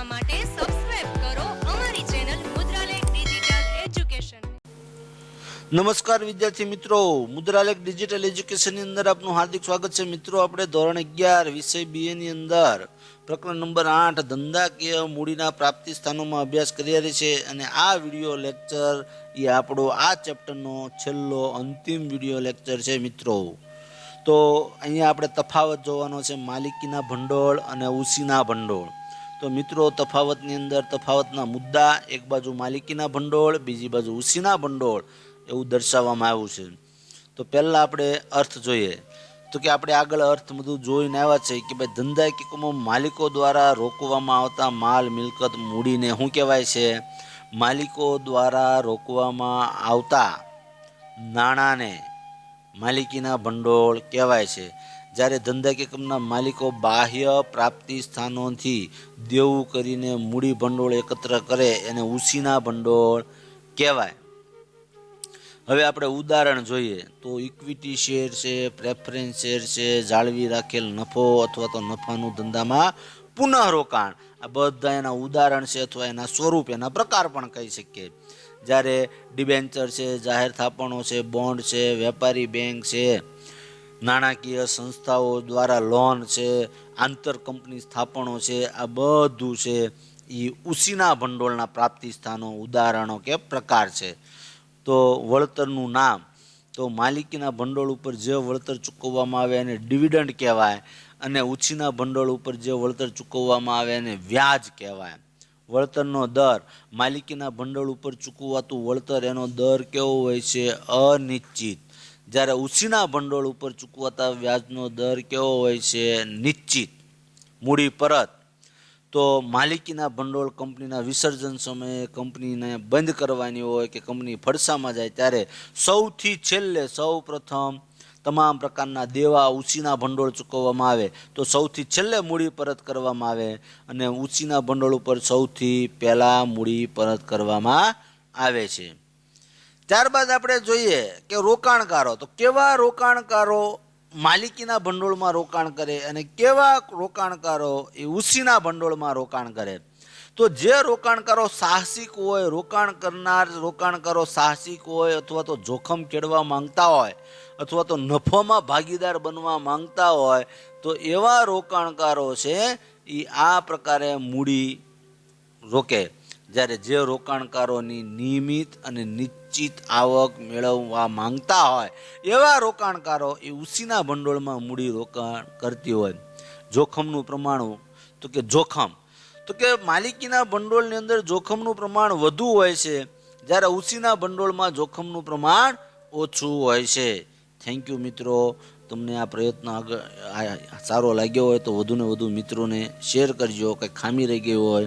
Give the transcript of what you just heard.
જોવા માટે સબસ્ક્રાઇબ કરો અમારી ચેનલ મુદ્રાલેખ ડિજિટલ એજ્યુકેશન નમસ્કાર વિદ્યાર્થી મિત્રો, મુદ્રાલેખ ડિજિટલ એજ્યુકેશનની અંદર આપનું હાર્દિક સ્વાગત છે. મિત્રો, આપણે ધોરણ અગિયાર વિષય BA ની અંદર પ્રકરણ નંબર આઠ ધંધાકીય મૂડીના પ્રાપ્તિ સ્થાનોમાં અભ્યાસ કરી રહી છે અને આ વીડિયો લેક્ચર એ આપણો આ ચેપ્ટરનો છેલ્લો અંતિમ વીડિયો લેક્ચર છે મિત્રો. તો અહીંયા આપણે તફાવત જોવાનો છે. માલિકીના ભંડોળ અને ઉસીના ભંડોળ. તો મિત્રો, તફાવતની અંદર તફાવતના મુદ્દા, એક બાજુ માલિકીના ભંડોળ, બીજી બાજુ ઉસીના ભંડોળ, એવું દર્શાવવામાં આવ્યું છે. તો પહેલાં આપણે અર્થ જોઈએ. તો કે આપણે આગળ અર્થ બધું જોઈને આવ્યા છે કે ભાઈ ધંધા એકમો માલિકો દ્વારા રોકવામાં આવતા માલ, મિલકત મૂડીને શું કહેવાય છે? માલિકો દ્વારા રોકવામાં આવતા નાણાંને માલિકીના ભંડોળ કહેવાય છે. જ્યારે ધંધા એકમના માલિકો બાહ્ય પ્રાપ્તિ સ્થાનોથી દેવું કરીને મૂડી ભંડોળ એકત્ર કરે, એને ઉસીના ભંડોળ કહેવાય. હવે આપણે ઉદાહરણ જોઈએ તો ઇક્વિટી શેર છે પ્રેફરન્સ શેર છે, જાળવી રાખેલ નફો અથવા તો નફાનું ધંધામાં પુનઃરોકાણ. આ બધા એના ઉદાહરણ છે અથવા એના સ્વરૂપ, એના પ્રકાર પણ કહી શકીએ. જ્યારે ડિબેન્ચર છે, જાહેર થાપણો છે બોન્ડ છે, વેપારી બેંક છે નાણાકીય સંસ્થાઓ દ્વારા લોન છે, આંતર કંપની સ્થાપનો છે, આ બધું છે એ ઉસીના ભંડોળના પ્રાપ્તિ સ્થાનો, ઉદાહરણો કે પ્રકાર છે. તો વળતરનું નામ, તો માલિકીના ભંડોળ ઉપર જે વળતર ચૂકવવામાં આવે એને ડિવિડન્ડ કહેવાય અને ઉછીના ભંડોળ ઉપર જે વળતર ચૂકવવામાં આવે એને વ્યાજ કહેવાય. વળતરનો દર, માલિકીના ભંડોળ ઉપર ચૂકવાતું વળતર એનો દર કેવો હોય છે? અનિશ્ચિત. જ્યારે ઉછીના ભંડોળ ઉપર ચૂકવાતા વ્યાજનો દર કેવો હોય છે? નિશ્ચિત. મૂડી પરત. તો માલિકીના ભંડોળ કંપનીના વિસર્જન સમયે કંપનીને બંધ કરવાની હોય કે કંપની ફડસામાં જાય ત્યારે સૌથી છેલ્લે સૌ પ્રથમ તમામ પ્રકારના દેવા ઉછીના ભંડોળ ચૂકવવામાં આવે. તો સૌથી છેલ્લે મૂડી પરત કરવામાં આવે અને ઉછીના ભંડોળ ઉપર સૌથી પહેલાં મૂડી પરત કરવામાં આવે છે. ત્યારબાદ આપણે જોઈએ કે રોકાણકારો, તો કેવા રોકાણકારો માલિકીના ભંડોળમાં રોકાણ કરે અને કેવા રોકાણકારો એ ઉસીના ભંડોળમાં રોકાણ કરે? તો જે રોકાણકારો સાહસિક હોય, રોકાણ કરનાર રોકાણકારો સાહસિક હોય અથવા તો જોખમ ખેડવા માંગતા હોય અથવા તો નફોમાં ભાગીદાર બનવા માંગતા હોય, તો એવા રોકાણકારો છે એ આ પ્રકારે મૂડી રોકે. જ્યારે જે રોકાણકારોની નિયમિત અને નિશ્ચિત આવક મેળવવા માંગતા હોય, એવા રોકાણકારો એ ઉસીના ભંડોળમાં મૂડી રોકાણ કરતી હોય. જોખમનું પ્રમાણ તો કે જોખમ. તો કે માલિકીના ભંડોળની અંદર જોખમનું પ્રમાણ વધુ હોય છે, જ્યારે ઉસીના ભંડોળમાં જોખમનું પ્રમાણ ઓછું હોય છે. થેન્ક યુ મિત્રો. તમને આ પ્રયત્ન આગળ સારો લાગ્યો હોય તો વધુને વધુ મિત્રોને શેર કરજો. કંઈ ખામી રહી ગઈ હોય